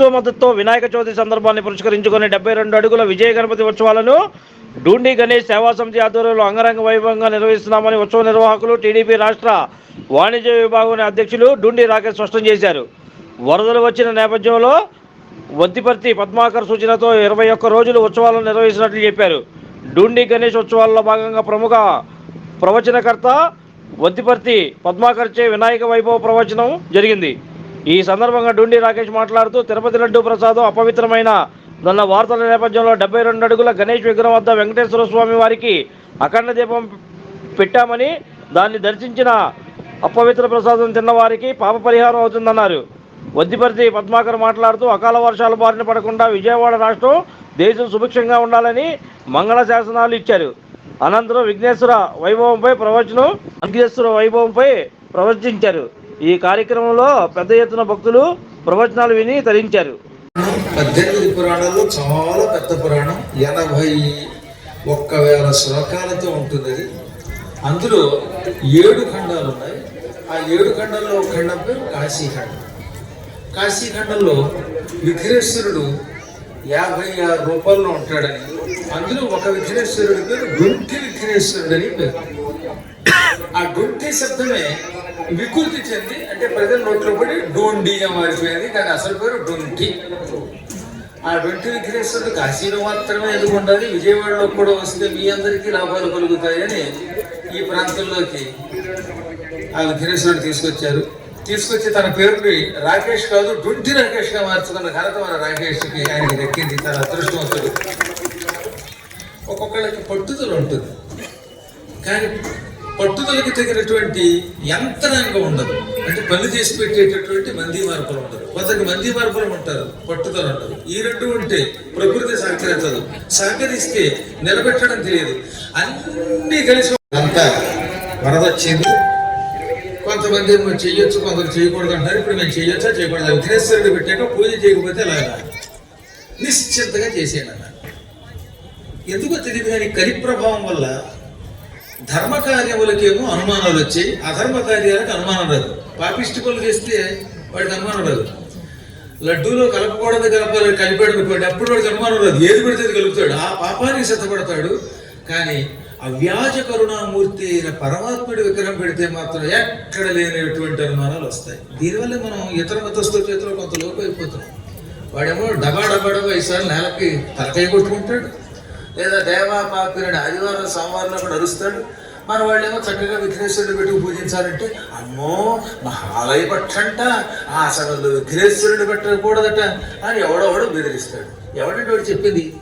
ప్రభుత్వ మద్దతుతో వినాయక చవితి సందర్భాన్ని పురస్కరించుకుని డెబ్బై రెండు అడుగుల విజయ గణపతి ఉత్సవాలను డూండి గణేష్ సేవా సమితి ఆధ్వర్యంలో అంగరంగ వైభవంగా నిర్వహిస్తున్నామని ఉత్సవ నిర్వాహకులు టీడీపీ రాష్ట్ర వాణిజ్య విభాగం అధ్యక్షులు డూండి రాకేష్ స్పష్టం చేశారు. వరదలు వచ్చిన నేపథ్యంలో వద్దిపర్తి పద్మాకర్ సూచనతో ఇరవై ఒక్క రోజులు ఉత్సవాలను నిర్వహించినట్లు చెప్పారు. డూండి గణేష్ ఉత్సవాల్లో భాగంగా ప్రముఖ ప్రవచనకర్త వద్దిపర్తి పద్మాకర్చే వినాయక వైభవ ప్రవచనం జరిగింది. ఈ సందర్భంగా డుండి రాకేష్ మాట్లాడుతూ తిరుపతి లడ్డు ప్రసాదం అపవిత్రమైన. దన్న వార్తల నేపథ్యంలో డెబ్బై రెండు అడుగుల గణేష్ విగ్రహం వద్ద వెంకటేశ్వర స్వామి వారికి అఖండ దీపం పెట్టామని దాన్ని దర్శించిన అపవిత్ర ప్రసాదం తిన్న వారికి పాప పరిహారం అవుతుందన్నారు. వద్దిపర్తి పద్మాకర్ మాట్లాడుతూ అకాల వర్షాల బారిన పడకుండా విజయవాడ రాష్ట్రం దేశం సుభిక్షంగా ఉండాలని మంగళ శాసనాలు ఇచ్చారు. అనంతరం విఘ్నేశ్వర వైభవంపై ప్రవచనం అంకేశ్వర వైభవంపై ప్రవచించారు. ఈ కార్యక్రమంలో పెద్ద ఎత్తున భక్తులు ప్రవచనాలు విని తరించారు. పద్దెనిమిది పురాణాల్లో చాలా పెద్ద పురాణం. ఎనభై ఒక్క వేల శ్లోకాలతో ఉంటుంది అది అందులో ఏడు ఖండాలు ఉన్నాయి. ఆ ఏడు ఖండాల్లో ఒక ఖండం పేరు కాశీఖండం. కాశీఖండంలో విఘ్నేశ్వరుడు యాభై ఆరు రూపాల్లో ఉంటాడని అందులో ఒక విఘ్నేశ్వరుడి పేరు గుంటి విఘ్నేశ్వరుడు అని పేరు. ఆ గుంటి శబ్దమే వికృతి చెంది అంటే ప్రజల నోట్లో పడి డోండిగా మారిపోయింది కానీ అసలు పేరు డొంటి. ఆ డొంటి విఘ్నేశ్వరుడు కాశీలో మాత్రమే ఎందుకు ఉండాలి? విజయవాడలో కూడా వస్తే మీ అందరికీ లాభాలు కలుగుతాయని ఈ ప్రాంతంలోకి ఆ విఘ్నేశ్వరుడు తీసుకొచ్చారు. తీసుకొచ్చి తన పేరుని రాకేష్ కాదు డొంటి రాకేష్గా మార్చుకున్న ఘనత మన రాకేష్కి ఆయనకి దక్కింది. తన అదృష్టవంతుడు. ఒక్కొక్కళ్ళకి పట్టుదల ఉంటుంది. కానీ పట్టుదలకి తగినటువంటి యంత్రాంగం ఉండదు. అంటే పని చేసి పెట్టేటటువంటి మంది మార్పులు ఉండదు. కొంతకి మంది మార్పులు ఉంటారు పట్టుదల ఉండదు. ఈ రెండు ఉంటే ప్రకృతి సహకరించదు సహకరిస్తే నిలబెట్టడం తెలియదు. అన్నీ కలిసి అంతా వరదొచ్చింది. కొంతమంది మనం చేయొచ్చు కొందరు చేయకూడదు అంటారు. ఇప్పుడు మేము చేయొచ్చా చేయకూడదు? విఘ్నేశ్వరుడు పెట్టాక పూజ చేయకపోతే అలాగా నిశ్చింతగా చేసేయనన్నారు. ఎందుకో తెలియదు కానీ కలి ప్రభావం వల్ల ధర్మ కార్యములకేమో అనుమానాలు వచ్చాయి అధర్మ కార్యాలకు అనుమానం రాదు. పాపిష్టి పనులు చేస్తే వాడికి అనుమానం రాదు. లడ్డూలో కలపకూడదు కలపాలి కలిపాడు అనుకోండి అప్పుడు వాడికి అనుమానం రాదు. ఏది పెడితే అది కలుపుతాడు. ఆ పాపానికి సిద్ధపడతాడు. కానీ అవ్యాజ కరుణామూర్తి అయిన పరమాత్ముడి విగ్రహం పెడితే మాత్రం ఎక్కడ లేనటువంటి అనుమానాలు వస్తాయి. దీనివల్ల మనం ఇతర మతస్థుల చేతిలో కొంత లోపు అయిపోతున్నాం. వాడేమో డబా డబా డబా ఈసారి నెలకి తలకాయ కొట్టుకుంటాడు. లేదా దేవాపాపిని ఆదివారం సోమవారంలో కూడా అరుస్తాడు. మన వాళ్ళేమో చక్కగా విఘ్నేశ్వరుడు పెట్టుకు పూజించాలంటే అమ్మో మహాలయ పట్టంట ఆ సమయంలో విఘ్నేశ్వరుడు పెట్టకూడదట అని ఎవడెవడో బెదిరిస్తాడు. ఎవడంటే వాడు చెప్పింది?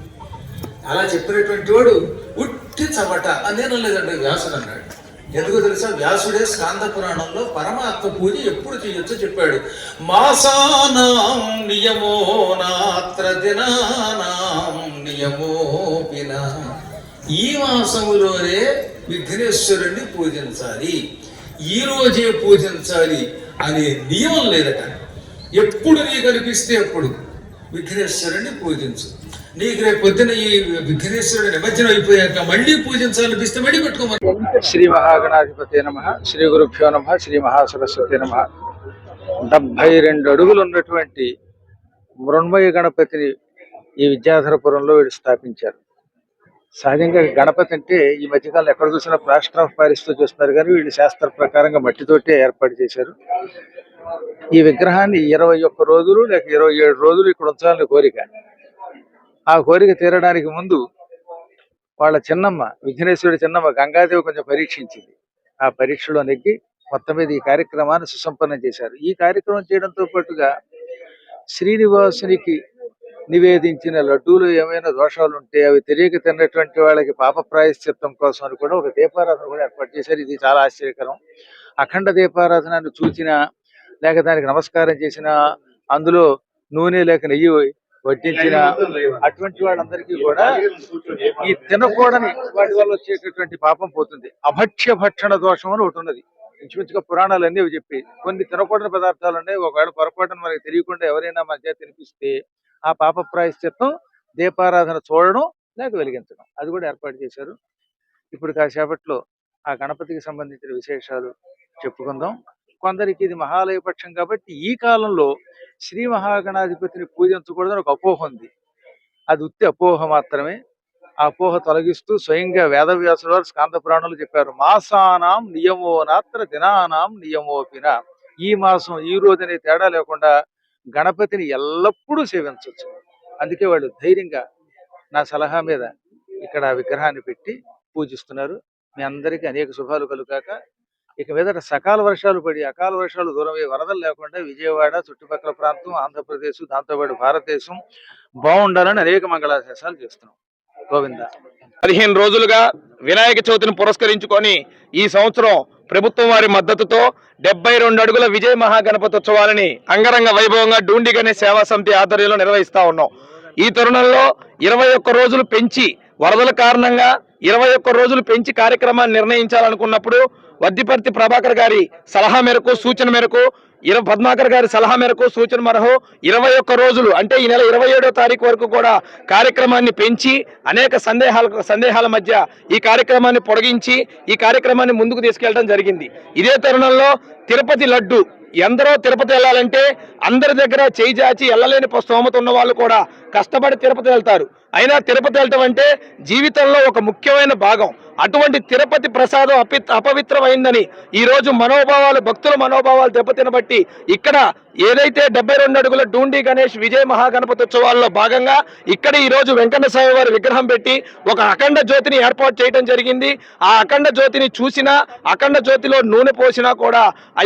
అలా చెప్పినటువంటి వాడు ఉట్టి చవట అదేనో లేదండి వ్యాసుడు అన్నాడు. ఎందుకు తెలుసా? వ్యాసుడే స్కాంద పురాణంలో పరమాత్మ పూజ ఎప్పుడు చేయొచ్చో చెప్పాడు. మాసానాం నియమో నాత్ర దినానాం నియమోపిన ఈ మాసములోనే విఘ్నేశ్వరుణ్ణి పూజించాలి. ఈ రోజే పూజించాలి అనే నియమం లేదట. ఎప్పుడు నీకు అనిపిస్తే అప్పుడు విఘ్నేశ్వరుణ్ణి పూజించు. నీకు రేపు పొద్దున ఈ విఘ్నేశ్వరుడు నిమజ్జనం అయిపోయాక మళ్ళీ పూజించాలనిపిస్తే మళ్ళీ పెట్టుకోమని. శ్రీ మహాగణాధిపతి నమ. శ్రీ గురుభ్యో నమ. శ్రీ మహాసరస్వతి నమ. డెబ్బై రెండు అడుగులు ఉన్నటువంటి మృణ్మయ గణపతిని ఈ విద్యాధరపురంలో వీడు స్థాపించారు. సహజంగా గణపతి అంటే ఈ మధ్యకాలం ఎక్కడ చూసినా ప్లాస్టర్ ఆఫ్ పారిస్తో చూస్తున్నారు కానీ వీళ్ళు శాస్త్ర ప్రకారంగా మట్టితోటే ఏర్పాటు చేశారు. ఈ విగ్రహాన్ని ఇరవై ఒక్క రోజులు లేక ఇరవై ఏడు రోజులు ఇక్కడ ఉంచాలని కోరిక. ఆ కోరిక తీరడానికి ముందు వాళ్ళ చిన్నమ్మ విఘ్నేశ్వరుడి చిన్నమ్మ గంగాదేవి కొంచెం పరీక్షించింది. ఆ పరీక్షలో నెగ్గి మొత్తం మీద ఈ కార్యక్రమాన్ని సుసంపన్నం చేశారు. ఈ కార్యక్రమం చేయడంతో పాటుగా శ్రీనివాసునికి నివేదించిన లడ్డూలు ఏమైనా దోషాలు ఉంటే అవి తెలియక తిన్నటువంటి వాళ్ళకి పాప ప్రాయశ్చిత్తం కోసం అని కూడా ఒక దీపారాధన కూడా ఏర్పాటు చేశారు. ఇది చాలా ఆశ్చర్యకరం. అఖండ దీపారాధనను చూసిన లేక దానికి నమస్కారం చేసిన అందులో నూనె లేక నెయ్యి వడ్డించిన అటువంటి వాళ్ళందరికీ కూడా ఈ తినకూడని వాటి వల్ల వచ్చేటటువంటి పాపం పోతుంది. అభక్ష్య భక్షణ దోషం అని ఒకటి ఉన్నది. ఇంచుమించుగా పురాణాలు అన్నీ చెప్పి కొన్ని తినకూడని పదార్థాలు ఉన్నాయి. ఒకవేళ పొరపాటున మనకి తెలియకుండా ఎవరైనా మధ్య తినిపిస్తే ఆ పాప ప్రాయశ్చిత్తం దీపారాధన చూడడం లేక వెలిగించడం. అది కూడా ఏర్పాటు చేశారు. ఇప్పుడు కాసేపట్లో ఆ గణపతికి సంబంధించిన విశేషాలు చెప్పుకుందాం. కొందరికి ఇది మహాలయ పక్షం కాబట్టి ఈ కాలంలో శ్రీ మహాగణాధిపతిని పూజించకూడదని ఒక అపోహ ఉంది. అది ఉత్తి అపోహ మాత్రమే. ఆ అపోహ తొలగిస్తూ స్వయంగా వేదవ్యాసుల వారు స్కాంత పురాణాలు చెప్పారు. మాసానాం నియమో నాత్ర దినానాం నియమోపిన. ఈ మాసం ఈ రోజు అనే తేడా లేకుండా గణపతిని ఎల్లప్పుడూ సేవించవచ్చు. అందుకే వాళ్ళు ధైర్యంగా నా సలహా మీద ఇక్కడ విగ్రహాన్ని పెట్టి పూజిస్తున్నారు. మీ అందరికీ అనేక శుభాలు కలుగాక. ఇక మీద సకాల వర్షాలు పడి అకాల వర్షాలు దూరమై వరదలు లేకుండా విజయవాడ చుట్టుపక్కల ప్రాంతం ఆంధ్రప్రదేశ్ దాంతోపాటు భారతదేశం బాగుండాలని అనేక మంగళాశాసాలు చేస్తున్నాం. గోవింద. పదిహేను రోజులుగా వినాయక చవితిని పురస్కరించుకొని ఈ సంవత్సరం ప్రభుత్వం వారి మద్దతుతో డెబ్బై రెండు అడుగుల విజయ మహాగణపతి ఉత్సవాలని అంగరంగ వైభవంగా డూండి గణేష్ సేవా సమితి ఆధ్వర్యంలో నిర్వహిస్తా ఉన్నాం. ఈ తరుణంలో ఇరవై ఒక్క రోజులు పెంచి వరదల కారణంగా ఇరవై ఒక్క రోజులు పెంచి కార్యక్రమాన్ని నిర్ణయించాలనుకున్నప్పుడు వద్దిపర్తి ప్రభాకర్ గారి సలహా మేరకు సూచన మేరకు ఇరవై పద్మాకర్ గారి సలహా మేరకు సూచన మరహో ఇరవై ఒక్క రోజులు అంటే ఈ నెల ఇరవై ఏడో తారీఖు వరకు కూడా కార్యక్రమాన్ని పెంచి అనేక సందేహాల సందేహాల మధ్య ఈ కార్యక్రమాన్ని పొడిగించి ఈ కార్యక్రమాన్ని ముందుకు తీసుకెళ్ళడం జరిగింది. ఇదే తరుణంలో తిరుపతి లడ్డు ఎందరో తిరుపతి వెళ్ళాలంటే అందరి దగ్గర చేయి చాచి వెళ్ళలేని స్తోమత ఉన్న వాళ్ళు కూడా కష్టపడి తిరుపతి వెళ్తారు. అయినా తిరుపతి వెళ్ళటం అంటే జీవితంలో ఒక ముఖ్యమైన భాగం. అటువంటి తిరుపతి ప్రసాదం అపి అపవిత్రమైందని ఈ రోజు మనోభావాలు భక్తుల మనోభావాలు దెబ్బతినబట్టి ఇక్కడ ఏదైతే డెబ్బై రెండు అడుగుల డూండి గణేష్ విజయ మహాగణపతి ఉత్సవాల్లో భాగంగా ఇక్కడ ఈరోజు రోజు వెంకన్న స్వామి వారి విగ్రహం పెట్టి ఒక అఖండ జ్యోతిని ఏర్పాటు చేయడం జరిగింది. ఆ అఖండ జ్యోతిని చూసినా అఖండ జ్యోతిలో నూనె పోసినా కూడా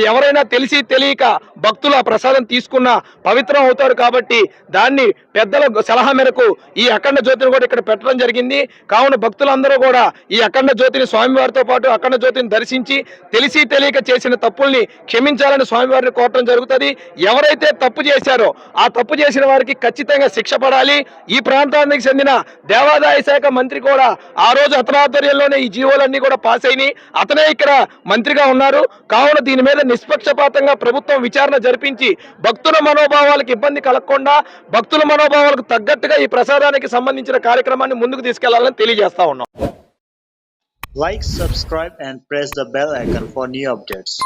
ఎవరైనా తెలిసి తెలియక భక్తులు ఆ ప్రసాదం తీసుకున్న పవిత్రం అవుతారు కాబట్టి దాన్ని పెద్దల సలహా మేరకు ఈ అఖండ జ్యోతిని కూడా ఇక్కడ పెట్టడం జరిగింది. కావున భక్తులందరూ కూడా ఈ అఖండ జ్యోతిని స్వామివారితో పాటు అఖండ జ్యోతిని దర్శించి తెలిసి తెలియక చేసిన తప్పుల్ని క్షమించాలని స్వామివారిని కోరటం జరుగుతుంది. ఎవరైతే తప్పు చేశారో ఆ తప్పు చేసిన వారికి ఖచ్చితంగా శిక్ష పడాలి. ఈ ప్రాంతానికి చెందిన దేవాదాయ శాఖ మంత్రి కూడా ఆ రోజు అతని ఆధ్వర్యంలోనే ఈ జీవోలన్నీ కూడా పాస్ అయినాయి. అతనే ఇక్కడ మంత్రిగా ఉన్నారు. కావున దీని మీద నిష్పక్షపాతంగా ప్రభుత్వం విచారణ జరిపించి భక్తుల మనోభావాలకు ఇబ్బంది కలగకుండా భక్తుల మనోభావాలకు తగ్గట్టుగా ఈ ప్రసాదానికి సంబంధించిన కార్యక్రమాన్ని ముందుకు తీసుకెళ్ళాలని తెలియజేస్తా ఉన్నాం. Like subscribe and press the bell icon for new updates